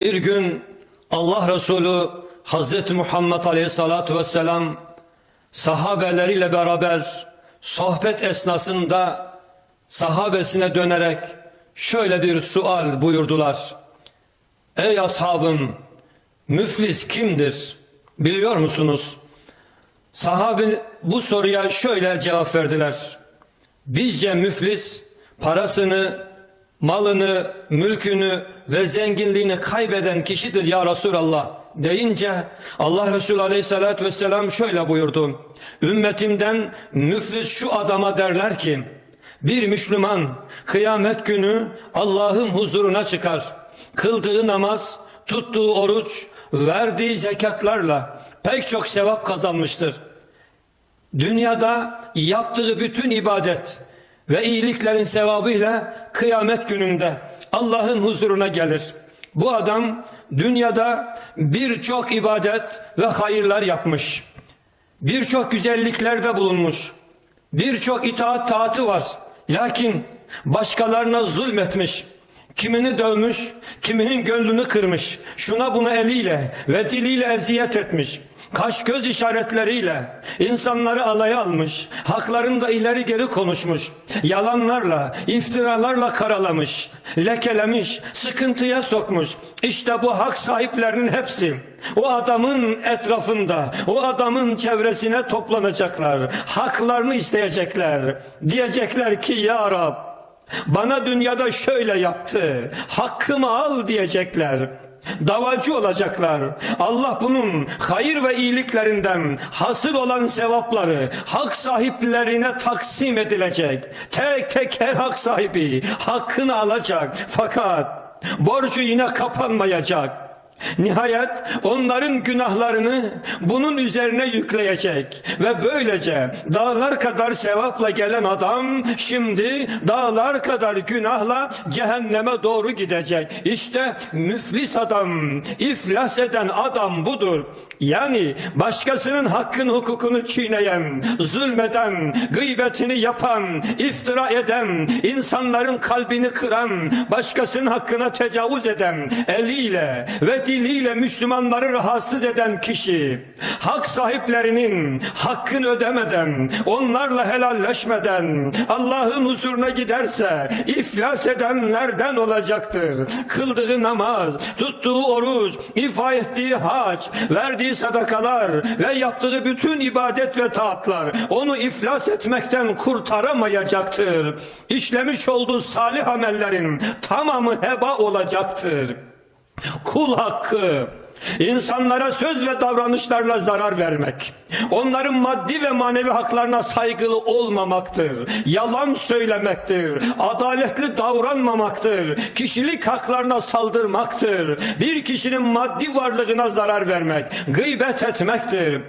Bir gün Allah Resulü Hazreti Muhammed Aleyhisselatü Vesselam sahabeleriyle beraber sohbet esnasında sahabesine dönerek şöyle bir sual buyurdular. Ey ashabım müflis kimdir biliyor musunuz? Sahabe bu soruya şöyle cevap verdiler. Bizce müflis parasını, malını, mülkünü ve zenginliğini kaybeden kişidir ya Resulallah deyince Allah Resulü Aleyhisselatü Vesselam şöyle buyurdu. Ümmetimden müflis şu adama derler ki bir Müslüman kıyamet günü Allah'ın huzuruna çıkar. Kıldığı namaz, tuttuğu oruç, verdiği zekatlarla pek çok sevap kazanmıştır. Dünyada yaptığı bütün ibadet ve iyiliklerin sevabıyla kıyamet gününde Allah'ın huzuruna gelir. Bu adam dünyada birçok ibadet ve hayırlar yapmış. Birçok güzelliklerde bulunmuş. Birçok itaat taatı var. Lakin başkalarına zulmetmiş. Kimini dövmüş, kiminin gönlünü kırmış. Şuna buna eliyle ve diliyle eziyet etmiş. Kaş göz işaretleriyle insanları alaya almış. Haklarında ileri geri konuşmuş. Yalanlarla, iftiralarla karalamış. Lekelemiş, sıkıntıya sokmuş. İşte bu hak sahiplerinin hepsi o adamın etrafında, o adamın çevresine toplanacaklar. Haklarını isteyecekler. Diyecekler ki ya Rab bana dünyada şöyle yaptı. Hakkımı al diyecekler. Davacı olacaklar. Allah bunun hayır ve iyiliklerinden hasıl olan sevapları hak sahiplerine taksim edilecek. Tek tek her hak sahibi hakkını alacak. Fakat borcu yine kapanmayacak. Nihayet onların günahlarını bunun üzerine yükleyecek ve böylece dağlar kadar sevapla gelen adam şimdi dağlar kadar günahla cehenneme doğru gidecek. İşte müflis adam, iflas eden adam budur. Yani başkasının hakkın hukukunu çiğneyen, zulmeden, gıybetini yapan, iftira eden, insanların kalbini kıran, başkasının hakkına tecavüz eden, eliyle ve diliyle Müslümanları rahatsız eden kişi, hak sahiplerinin hakkını ödemeden, onlarla helalleşmeden, Allah'ın huzuruna giderse iflas edenlerden olacaktır. Kıldığı namaz, tuttuğu oruç, ifa ettiği hac, verdiği sadakalar ve yaptığı bütün ibadet ve taatlar onu iflas etmekten kurtaramayacaktır. İşlemiş olduğu salih amellerin tamamı heba olacaktır. Kul hakkı İnsanlara söz ve davranışlarla zarar vermek, onların maddi ve manevi haklarına saygılı olmamaktır, yalan söylemektir, adaletli davranmamaktır, kişilik haklarına saldırmaktır, bir kişinin maddi varlığına zarar vermek, gıybet etmektir.